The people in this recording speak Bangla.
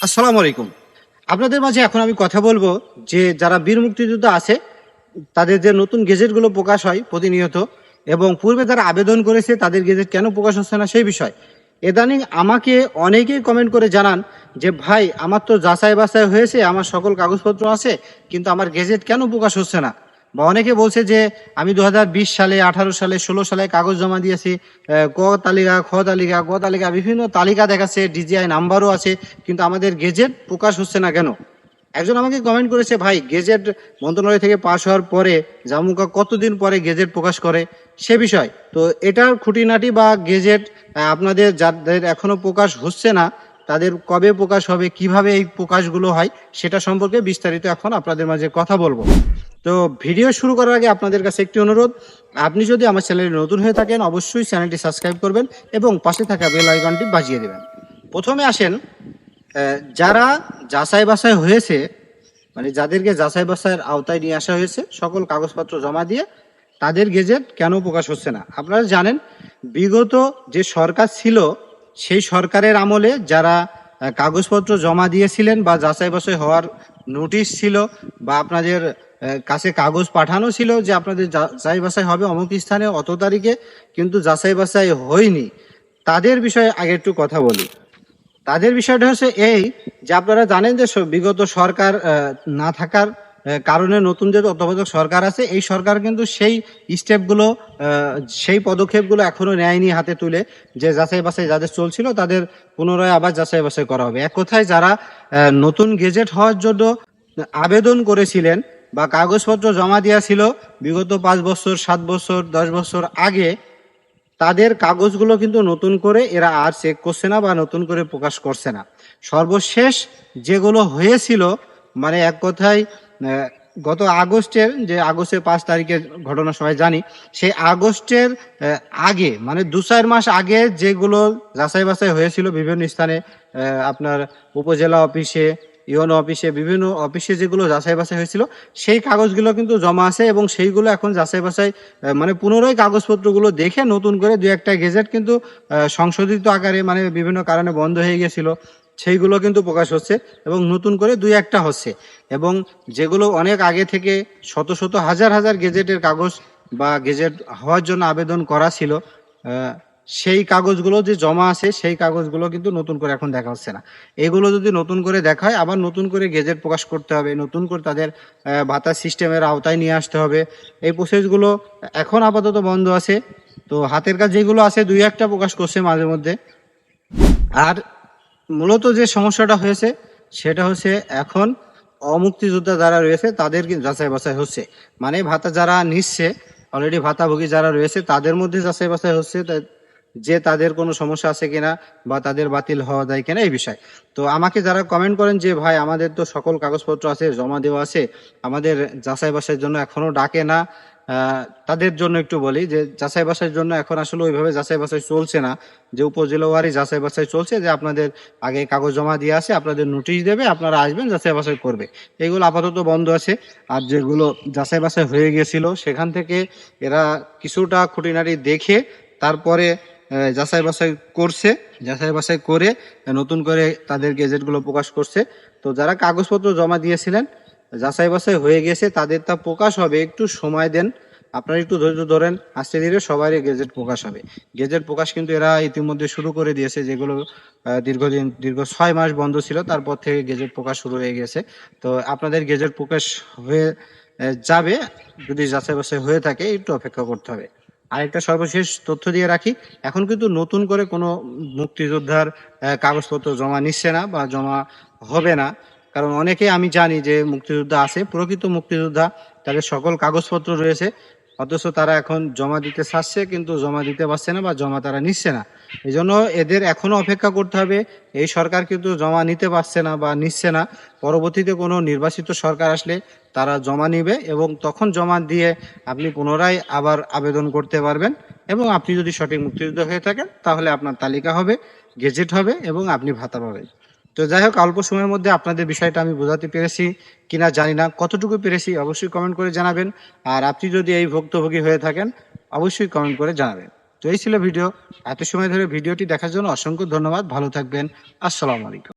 আসসালামু আলাইকুম। আপনাদের মাঝে এখন আমি কথা বলব যে যারা বীর মুক্তিযোদ্ধা আছে, তাদের যে নতুন গেজেটগুলো প্রকাশ হয় প্রতিনিয়ত এবং পূর্বে তারা আবেদন করেছে, তাদের গেজেট কেন প্রকাশ হচ্ছে না সেই বিষয়। ইদানিং আমাকে অনেকেই কমেন্ট করে জানান যে, ভাই, আমার তো যাচাই বাছাই হয়েছে, আমার সকল কাগজপত্র আছে, কিন্তু আমার গেজেট কেন প্রকাশ হচ্ছে না? বা অনেকে বলছে যে আমি দু হাজার বিশ সালে, আঠারো সালে, ষোলো সালে কাগজ জমা দিয়েছি ক তালিকা, খ তালিকা ক তালিকা, বিভিন্ন তালিকা দেখাচ্ছে, ডিজিআই নাম্বারও আছে, কিন্তু আমাদের গেজেট প্রকাশ হচ্ছে না কেন? একজন আমাকে কমেন্ট করেছে, ভাই, গেজেট মন্ত্রণালয় থেকে পাশ হওয়ার পরে জামুকা কতদিন পরে গেজেট প্রকাশ করে? সে বিষয়। তো এটার খুঁটিনাটি বা গেজেট আপনাদের যাদের এখনও প্রকাশ হচ্ছে না তাদের কবে প্রকাশ হবে, কীভাবে এই প্রকাশগুলো হয়, সেটা সম্পর্কে বিস্তারিত এখন আপনাদের মাঝে কথা বলব। তো ভিডিও শুরু করার আগে আপনাদের কাছে একটি অনুরোধ, আপনি যদি আমার চ্যানেলে নতুন হয়ে থাকেন, অবশ্যই চ্যানেলটি সাবস্ক্রাইব করবেন এবং পাশে থাকা বেল আইকনটি বাজিয়ে দেবেন। প্রথমে আসেন যারা যাচাই বাছাই হয়েছে মানে যাদেরকে যাচাই বাছাইয়ের আওতায় নিয়ে আসা হয়েছে, সকল কাগজপত্র জমা দিয়ে তাদের গেজেট কেন প্রকাশ হচ্ছে না? আপনারা জানেন, বিগত যে সরকার ছিল সেই সরকারের আমলে যারা কাগজপত্র জমা দিয়েছিলেন বা যাচাই বাছাই হওয়ার নোটিশ ছিল বা আপনাদের কাছে কাগজ পাঠানো ছিল যে আপনাদের যাচাই বাছাই হবে অমুক স্থানে অত তারিখে, কিন্তু যাচাই বাছাই হয়নি। তাদের বিষয়ে আগে একটু কথা বলি। তাদের বিষয়টা হচ্ছে এই যে আপনারা জানেন যে বিগত সরকার না থাকার কারণে নতুন যে তত্ত্বাবধায়ক সরকার আছে, এই সরকার কিন্তু সেই স্টেপগুলো সেই পদক্ষেপগুলো এখনও নেয়নি হাতে তুলে যে যাচাই বাছাই যাদের চলছিল তাদের পুনরায় আবার যাচাই বাছাই করা হবে। এক কথায় যারা নতুন গেজেট হওয়ার জন্য আবেদন করেছিলেন বা কাগজপত্র জমা দিয়েছিল বিগত পাঁচ বছর, সাত বছর, দশ বছর আগে, তাদের কাগজগুলো কিন্তু নতুন করে এরা আর চেক করছে না বা নতুন করে প্রকাশ করছে না। সর্বশেষ যেগুলো হয়েছিল মানে এক কথায় গত আগস্টের যে আগস্টের পাঁচ তারিখের ঘটনা সবাই জানি, সেই আগস্টের আগে মানে দু চার মাস আগে যেগুলো যাচাই বাছাই হয়েছিল বিভিন্ন স্থানে আপনার উপজেলা অফিসে ইউনো অফিসে, বিভিন্ন অফিসে যেগুলো যাচাই বাছাই হয়েছিল, সেই কাগজগুলো কিন্তু জমা আছে এবং সেইগুলো এখন যাচাই বাছাই মানে পুনরায় কাগজপত্রগুলো দেখে নতুন করে দু একটা গেজেট কিন্তু সংশোধিত আকারে মানে বিভিন্ন কারণে বন্ধ হয়ে গেছিল। সেইগুলো কিন্তু প্রকাশ হচ্ছে এবং নতুন করে দুই একটা হচ্ছে। এবং যেগুলো অনেক আগে থেকে শত শত হাজার হাজার গেজেটের কাগজ বা গেজেট হওয়ার জন্য আবেদন করা ছিল সেই কাগজগুলো যে জমা আছে, সেই কাগজগুলো কিন্তু নতুন করে এখন দেখা হচ্ছে না। এগুলো যদি নতুন করে দেখা হয় আবার নতুন করে গেজেট প্রকাশ করতে হবে, নতুন করে তাদের ভাতা সিস্টেমের আওতায় নিয়ে আসতে হবে। এই প্রসেসগুলো এখন আপাতত বন্ধ আছে। তো হাতের কাজ যেগুলো আছে, দুই একটা প্রকাশ করছে মাঝে মধ্যে। আর মূলত যে সমস্যাটা হয়েছে, সেটা হচ্ছে এখন অমুক্তিযোদ্ধা যারা রয়েছে, তাদের যাচাই বাছাই হচ্ছে। মানে ভাতা যারা নিচ্ছে অলরেডি ভাতাভোগী যারা রয়েছে, তাদের মধ্যে যাচাই বাছাই হচ্ছে যে তাদের কোনো সমস্যা আছে কিনা বা তাদের বাতিল হওয়া যায় কিনা এই বিষয়। তো আমাকে যারা কমেন্ট করেন যে, ভাই, আমাদের তো সকল কাগজপত্র আছে, জমা দেওয়া আছে, আমাদের যাচাই বাছাইয়ের জন্য এখনও ডাকে না তাদের জন্য একটু বলি যে যাচাই বাছাইয়ের জন্য এখন আসলে ওইভাবে যাচাই বাছাই চলছে না। যে উপজেলাওয়ারি যাচাই বাছাই চলছে যে আপনাদের আগে কাগজ জমা দিয়ে আসে, আপনাদের নোটিশ দেবে, আপনারা আসবেন, যাচাই বাছাই করবে। এইগুলো আপাতত বন্ধ আছে। আর যেগুলো যাচাই বাছাই হয়ে গেছিল, সেখান থেকে এরা কিছুটা খুঁটিনাটি দেখে তারপরে যাচাই বাছাই করছে। যাচাই বাছাই করে নতুন করে তাদের গেজেটগুলো প্রকাশ করছে। তো যারা কাগজপত্র জমা দিয়েছিলেন যাচাই বাছাই হয়ে গেছে তাদের তা প্রকাশ হবে। একটু সময় দেন, আপনারা একটু ধৈর্য ধরেন, আস্তে ধীরে সবারই গেজেট প্রকাশ হবে। গেজেট প্রকাশ কিন্তু এরা ইতিমধ্যে শুরু করে দিয়েছে, যেগুলো দীর্ঘদিন, দীর্ঘ ছয় মাস বন্ধ ছিল, তারপর থেকে গেজেট প্রকাশ শুরু হয়ে গেছে। তো আপনাদের গেজেট প্রকাশ হয়ে যাবে, যদি যাচাই বাছাই হয়ে থাকে, একটু অপেক্ষা করতে হবে। আরেকটা সর্বশেষ তথ্য দিয়ে রাখি, এখন কিন্তু নতুন করে কোনো মুক্তিযোদ্ধার কাগজপত্র জমা নিচ্ছে না বা জমা হবে না। কারণ অনেকে আমি জানি যে মুক্তিযোদ্ধা আছে, প্রকৃত মুক্তিযোদ্ধা, তাদের সকল কাগজপত্র রয়েছে, অথচ তারা এখন জমা দিতে চাচ্ছে কিন্তু জমা দিতে পারছে না বা জমা তারা নিচ্ছে না। এই জন্য এদের এখনও অপেক্ষা করতে হবে, এই সরকার কিন্তু জমা নিতে পারছে না বা নিচ্ছে না। পরবর্তীতে কোনো নির্বাচিত সরকার আসলে তারা জমা নিবে এবং তখন জমা দিয়ে আপনি পুনরায় আবার আবেদন করতে পারবেন এবং আপনি যদি সঠিক মুক্তিযোদ্ধা হয়ে থাকেন তাহলে আপনার তালিকা হবে, গেজেট হবে এবং আপনি ভাতা পাবেন। তো যাই হোক, অল্প সময়ের মধ্যে আপনাদের বিষয়টা আমি বোঝাতে পেরেছি কিনা জানি না। কতটুকু পেরেছি অবশ্যই কমেন্ট করে জানাবেন। আর আপনি যদি এই ভুক্তভোগী হয়ে থাকেন, অবশ্যই কমেন্ট করে জানাবেন। তো এই ছিল ভিডিও। এত সময় ধরে ভিডিওটি দেখার জন্য অসংখ্য ধন্যবাদ। ভালো থাকবেন। আসসালামু আলাইকুম।